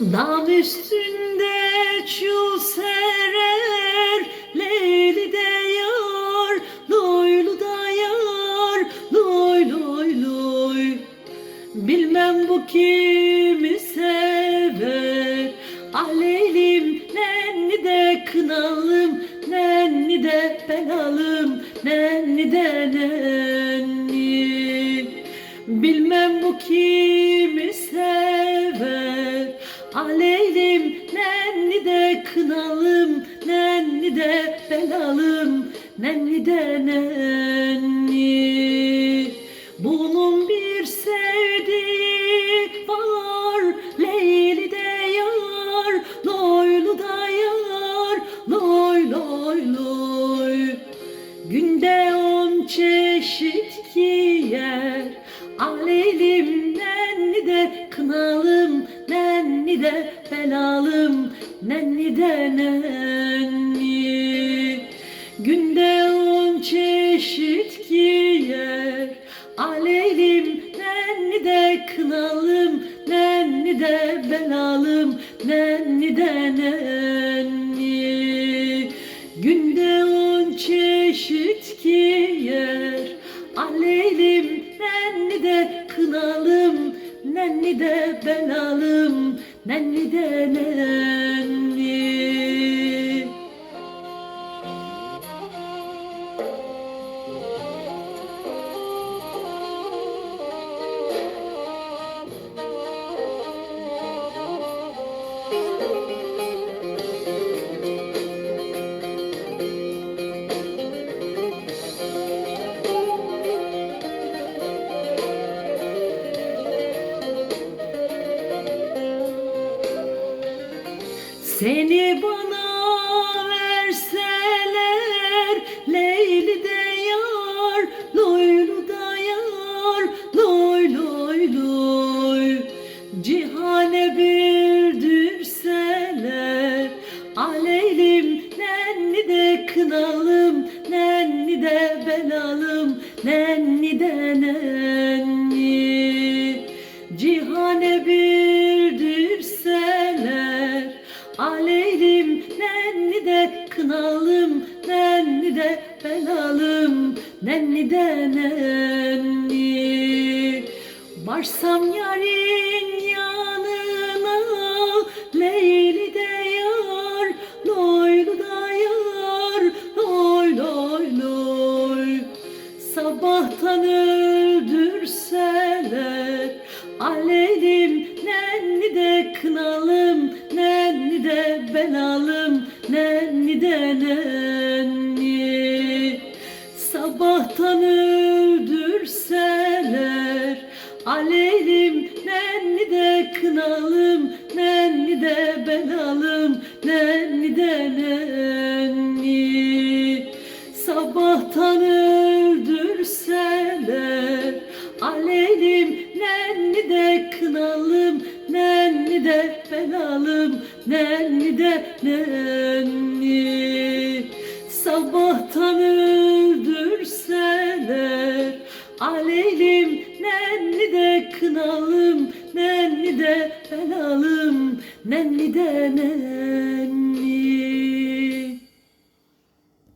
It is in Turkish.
Dam üstünde çul serer Leyli de yar Loylu da yar Loy loy loy. Bilmem bu kimi sever Aleylim nenni de kınalım Nenni de belalım Nenni de nenni. Bilmem bu kimi sever Aleylim nenni de kınalım Nenni de belalım Nenni de nenni. Bunun bir sevdiği var Leyli de yar Loylu da yar Loy loy loy. Günde on çeşit Nenni de belalım Nenni de nenni. Günde on çeşit giyer Aleylim nenni de kınalım Nenni de belalım Nenni de nenni. Günde on çeşit giyer Aleylim nenni de kınalım Nenni de belalım Nenni de Seni bana verseler Leyli de yar Loylu da yar Loy loy loy. Cihane bildirseler Aleylim nenni de kınalım Nenni de belalım Nenni de nenni belalım Nenni de nenni. Varsam yarın yanına Leyli de yar Loylu da yar Loy loy loy. Sabahtan öldürseler Aleylim nenni de kınalım Nenni de belalım Nenni de nenni Aleylim nenni de kınalım Nenni de belalım Nenni de nenni. Sabahtan öldürseler Aleylim nenni de kınalım Nenni de belalım Nenni de nenni. Sabahtan öldürseler Aleylim de kınalım Nenni de belalım Nenni de nenni